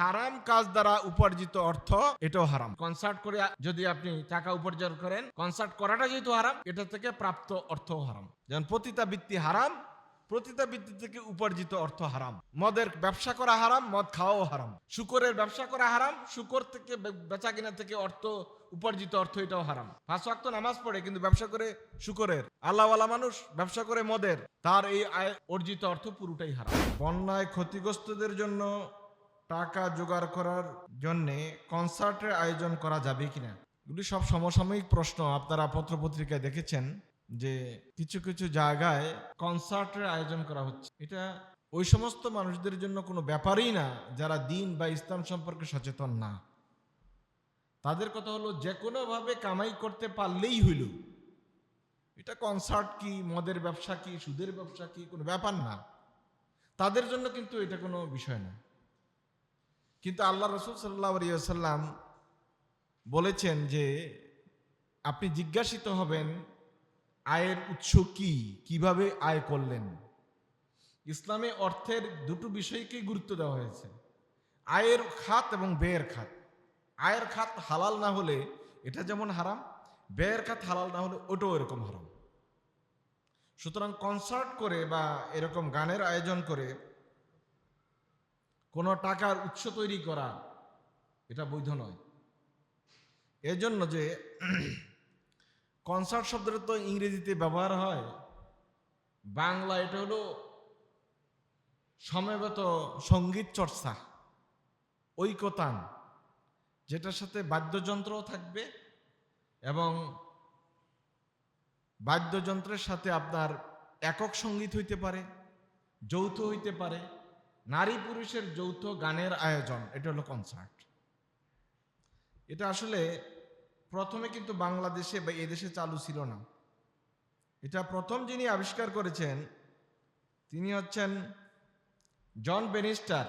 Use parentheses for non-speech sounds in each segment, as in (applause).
হারাম কাজ দ্বারা উপার্জিত অর্থ এটাও হারাম। কনসার্ট করে যদি আপনি টাকা উপার্জন করেন কনসার্ট করাটা যেহেতু হারাম এটা থেকে প্রাপ্ত অর্থও হারাম। যেমন পতিতাবৃত্তি হারাম পতিতাবৃত্তি থেকে উপার্জিত অর্থ হারাম। মদের ব্যবসা করা হারাম মদ খাওয়াও হারাম। শুকরের ব্যবসা করা হারাম শুকর থেকে বেচা কিনা থেকে অর্থ উপার্জিত অর্থ এটাও হারাম। পাঁচ ওয়াক্ত নামাজ পড়ে কিন্তু ব্যবসা করে শুকরের। আল্লাহওয়ালা মানুষ ব্যবসা করে মদের তার এই আয় অর্জিত অর্থ পুরোটাই হারাম। বন্যায় ক্ষতিগ্রস্তদের জন্য টাকা জোগাড় করার জন্যে কনসার্টের আয়োজন করা যাবে কিনা? এগুলি সব সমসাময়িক প্রশ্ন। আপনারা পত্রপত্রিকায় দেখেছেন যে কিছু কিছু জায়গায় কনসার্টের আয়োজন করা হচ্ছে। এটা ওই সমস্ত মানুষদের জন্য কোনো ব্যাপারই না যারা দিন বা ইসলাম সম্পর্কে সচেতন না। তাদের কথা হলো, যে কোনোভাবে কামাই করতে পারলেই হইল। এটা কনসার্ট কি, মদের ব্যবসা কি, সুদের ব্যবসা কি, কোনো ব্যাপার না। তাদের জন্য কিন্তু এটা কোনো বিষয় না। কিন্তু আল্লাহ রসুল সাল্লাহ সাল্লাম বলেছেন যে আপনি জিজ্ঞাসিত হবেন, আয়ের উৎস কি? কীভাবে আয় করলেন? ইসলামে অর্থের দুটো বিষয়কেই গুরুত্ব দেওয়া হয়েছে। আয়ের খাত এবং ব্যয়ের খাত। আয়ের খাত হালাল না হলে এটা যেমন হারাম, ব্যয়ের খাত হালাল না হলে ওটাও এরকম হারাম। সুতরাং কনসার্ট করে বা এরকম গানের আয়োজন করে কোনো টাকার উৎস তৈরি করা, এটা বৈধ নয়। এজন্য যে (clears throat) কনসার্ট শব্দটা তো ইংরেজিতে ব্যবহার হয়, বাংলা এটা হলো সমবেত সংগীত চর্চা, ঐকতান, যেটার সাথে বাদ্যযন্ত্রও থাকবে এবং বাদ্যযন্ত্রের সাথে আপনার একক সংগীত হইতে পারে, যৌথ হইতে পারে নারী পুরুষের যৌথ গানের আয়োজন, এটা হলো কনসার্ট এটা আসলে প্রথমে কিন্তু বাংলাদেশে বা এদেশে চালু ছিল না। এটা প্রথম যিনি আবিষ্কার করেছেন, তিনি হচ্ছেন জন বেনিস্টার,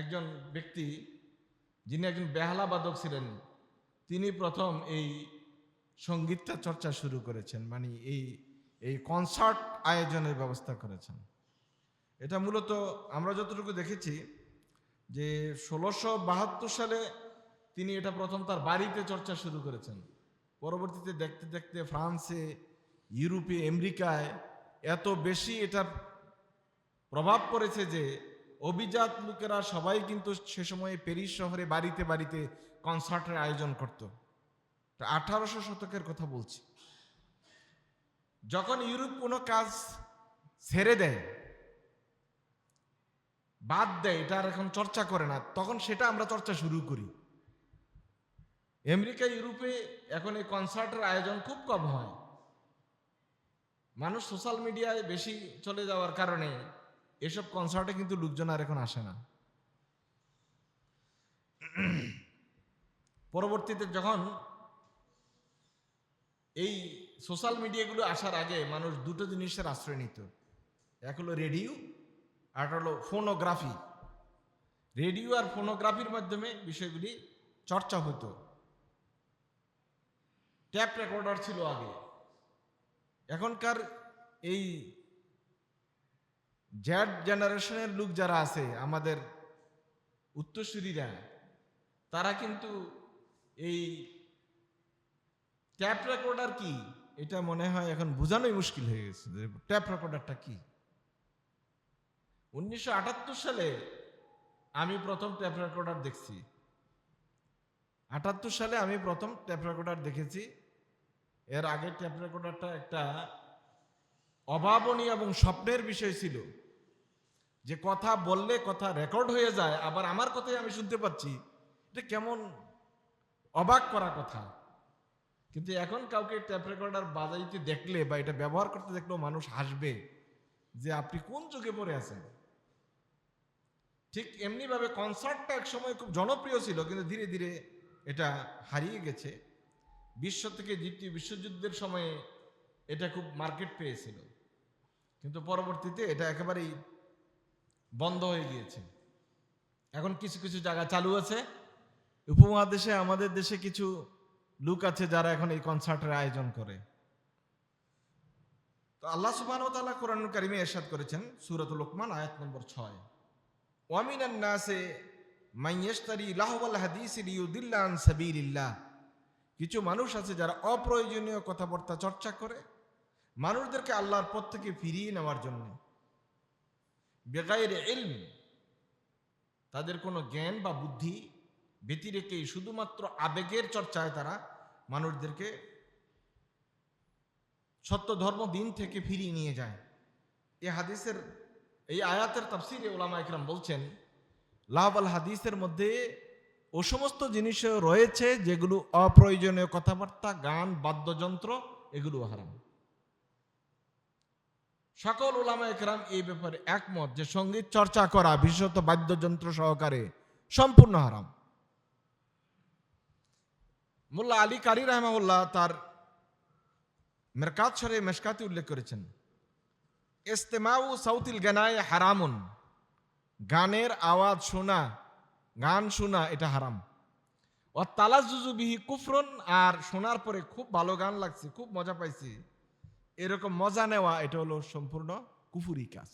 একজন ব্যক্তি যিনি একজন বেহালা বাদক ছিলেন। তিনি প্রথম এই সঙ্গীতটা চর্চা শুরু করেছেন মানে এই এই কনসার্ট আয়োজনের ব্যবস্থা করেছেন। এটা মূলত আমরা যতটুকু দেখেছি যে ষোলোশো বাহাত্তর সালে তিনি এটা প্রথম তার বাড়িতে চর্চা শুরু করেছেন। পরবর্তীতে দেখতে দেখতে ফ্রান্সে, ইউরোপে, আমেরিকায় এত বেশি এটার প্রভাব পড়েছে যে অভিজাত লোকেরা সবাই কিন্তু সে সময়ে প্যারিস শহরে বাড়িতে বাড়িতে কনসার্টের আয়োজন করত। আঠারোশো শতকের কথা বলছি। যখন ইউরোপ কোনো কাজ ছেড়ে দেয় বাদ দেয়, এটা আর এখন চর্চা করে না। তখন সেটা আমরা চর্চা শুরু করি। আমেরিকা, ইউরোপে এখন এই কনসার্টের আয়োজন খুব কম হয়। মানুষ সোশ্যাল মিডিয়ায় বেশি চলে যাওয়ার কারণে এসব কনসার্টে কিন্তু লোকজন আর এখন আসে না। পরবর্তীতে যখন এই সোশ্যাল মিডিয়াগুলো আসার আগে মানুষ দুটো জিনিসের আশ্রয় নিত। এক হলো রেডিও আর হলো ফোনোগ্রাফি রেডিও আর ফোনোগ্রাফির মাধ্যমে বিষয়গুলি চর্চা হতো। ট্যাপ রেকর্ডার ছিল আগে। এখনকার এই জ্যাড জেনারেশনের লোক যারা আছে, আমাদের উত্তরসূরিরা, তারা কিন্তু এই ট্যাপ রেকর্ডার কি? এটা মনে হয় এখন বোঝানোই মুশকিল হয়ে গেছে ট্যাপ রেকর্ডারটা কি? উনিশশো আটাত্তর সালে আমি প্রথম ট্যাপ রেকর্ডার দেখছি। আটাত্তর সালে আমি প্রথম ট্যাপ রেকর্ডার দেখেছি। এর আগে ট্যাপ রেকর্ডারটা একটা অভাবনীয় এবং স্বপ্নের বিষয় ছিল যে কথা বললে কথা রেকর্ড হয়ে যায়, আবার আমার কথাই আমি শুনতে পাচ্ছি। এটা কেমন অবাক করা কথা। কিন্তু এখন কাউকে ট্যাপ রেকর্ডার বাজাইতে দেখলে বা এটা ব্যবহার করতে দেখলেও মানুষ হাসবে যে আপনি কোন যুগে পড়ে আছেন। ঠিক এমনিভাবে কনসার্টটা এক সময় খুব জনপ্রিয় ছিল, কিন্তু ধীরে ধীরে এটা হারিয়ে গেছে। বিশ্ব থেকে দ্বিতীয় বিশ্বযুদ্ধের সময়ে এটা খুব মার্কেট পেয়েছিল। কিন্তু পরবর্তীতে এটা একেবারেই বন্ধ হয়ে গিয়েছে। এখন কিছু কিছু জায়গা চালু আছে। উপমহাদেশে, আমাদের দেশে কিছু লোক আছে যারা এখন এই কনসার্টের আয়োজন করে। তো আল্লাহ সুবহান ও কোরআন কারিমে এরশাদ করেছেন সূরাতুল লোকমান, আয়াত নম্বর ছয়। নাসে হাদিস কিছু মানুষ আছে যারা অপ্রয়োজনীয় কথাবার্তা চর্চা করে মানুষদেরকে আল্লাহর পথ থেকে ফিরিয়ে নেওয়ার জন্য। বেগাইর ইলম, তাদের কোনো জ্ঞান বা বুদ্ধি ব্যতিরেকে শুধুমাত্র আবেগের চর্চায় তারা মানুষদেরকে সত্য ধর্ম দিন থেকে ফিরিয়ে নিয়ে যায়। এ হাদিসের এই আয়াতের তাফসিরে ওলামা ইকরাম বলছেন, লাভ আল হাদিসের মধ্যে ও সমস্ত জিনিসও রয়েছে যেগুলো অপ্রয়োজনীয় কথাবার্তা, গান, বাদ্যযন্ত্র, এগুলো হারাম। সকল ওলামা একরাম এই ব্যাপারে একমত যে সংগীত চর্চা করা, বিশেষত বাদ্যযন্ত্র সহকারে, সম্পূর্ণ হারাম। মোল্লা আলী কারি রহমাউল্লাহ তার মেরকাত সরে মেশকাতে উল্লেখ করেছেন। ইস্তেমাউ সাউতিল গানায় হারামুন। গানের আওয়াজ শোনা, গান শোনা, এটা হারাম। ও তালাজুজু বিহি কুফরন, আর শোনার পরে খুব ভালো গান লাগছে, খুব মজা পাইছি। এরকম মজা নেওয়া, এটা হলো সম্পূর্ণ কুফুরি কাজ।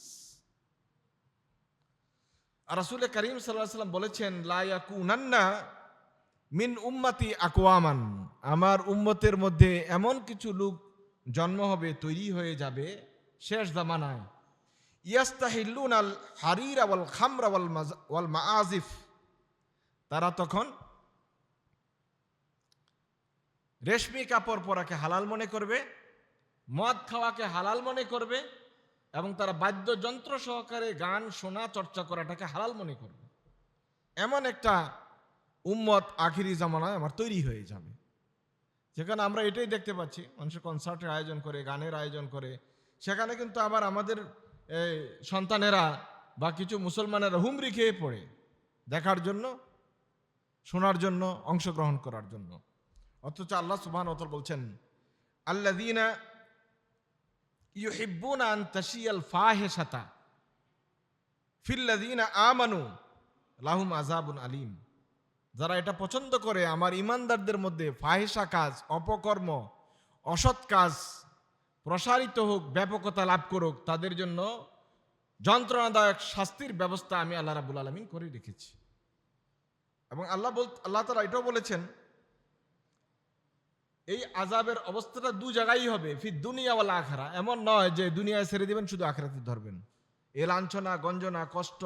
রাসুল করিম সাল্লাম বলেছেন লায়াকুনান্না মিন উম্মাতি আকওয়ামান। আমার উম্মতের মধ্যে এমন কিছু লোক জন্ম হবে, তৈরি হয়ে যাবে শেষ জামানায়। ইয়াস্তাহিল্লুন আল হারির ওয়াল খামরা ওয়াল ওয়াল মাআজিফ তারা তখন রেশমি কাপড় পরাকে হালাল মনে করবে, মদ খাওয়াকে হালাল মনে করবে এবং তারা বাদ্যযন্ত্র সহকারে গান, শোনা, চর্চা করাটাকে হালাল মনে করবে। এমন একটা উম্মত আখিরি জামানায় আমার তৈরি হয়ে যাবে। যেখানে আমরা এটাই দেখতে পাচ্ছি। মানুষের কনসার্টের আয়োজন করে, গানের আয়োজন করে সেখানে কিন্তু আবার আমাদের সন্তানেরা বা কিছু মুসলমানেরা হুমরি খেয়ে পড়ে দেখার জন্য, শোনার জন্য, অংশগ্রহণ করার জন্য। অথচ আল্লাহ সুবহান অতল বলছেন আল্লাদিনা ইউহিব্বুনা আন তাশিয়াল ফাহিশাতা ফিল্লাদিনা আমানু লাহুম আযাবুন আলিম। যারা এটা পছন্দ করে, আমার ইমানদারদের মধ্যে ফাহেসা কাজ, অপকর্ম, অসৎ কাজ প্রসারিত হোক, ব্যাপকতা লাভ করুক, তাদের জন্য যন্ত্রণাদায়ক শাস্তির ব্যবস্থা আমি আল্লাহ রাবুল আলমিন করে রেখেছি। এবং আল্লাহ বল, আল্লাহ তালা এটাও বলেছেন, এই আজাবের অবস্থাটা দু জায়গায় হবে ফির দুনিয়াওয়ালা আখারা। এমন নয় যে দুনিয়ায় ছেড়ে দিবেন, শুধু আখেরাতে ধরবেন। এ লাঞ্ছনা, গঞ্জনা, কষ্ট,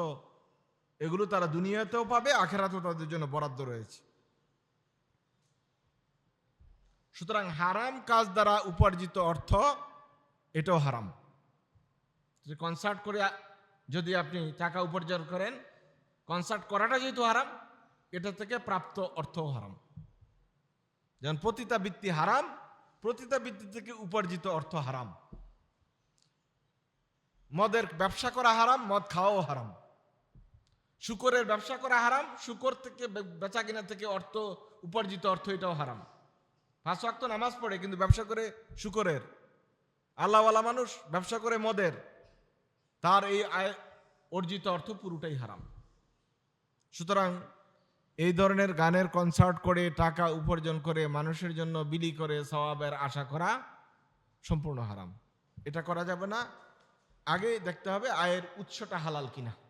এগুলো তারা দুনিয়াতেও পাবে, আখেরাতেও তাদের জন্য বরাদ্দ রয়েছে। সুতরাং হারাম কাজ দ্বারা উপার্জিত অর্থ এটাও হারাম। কনসার্ট করে, যদি আপনি টাকা উপার্জন করেন কনসার্ট করাটা যেহেতু হারাম, এটা থেকে প্রাপ্ত অর্থও হারাম। যেমন পতিতা বৃত্তি হারাম প্রতিতা বৃত্তি থেকে উপার্জিত অর্থ হারাম। মদের ব্যবসা করা হারাম, মদ খাওয়াও হারাম। শুকরের ব্যবসা করা হারাম, শুকর থেকে বেচা কিনা থেকে অর্থ, উপার্জিত অর্থ এটাও হারাম। ওয়াক্ত নামাজ পড়ে, কিন্তু ব্যবসা করে শুকরের। আল্লাহওয়ালা মানুষ ব্যবসা করে মদের, তার এই আয় অর্জিত অর্থ পুরোটাই হারাম। সুতরাং এই ধরনের গানের কনসার্ট করে টাকা উপার্জন করে মানুষের জন্য বিলি করে সবাবের আশা করা সম্পূর্ণ হারাম। এটা করা যাবে না। আগে দেখতে হবে আয়ের উৎসটা হালাল কিনা।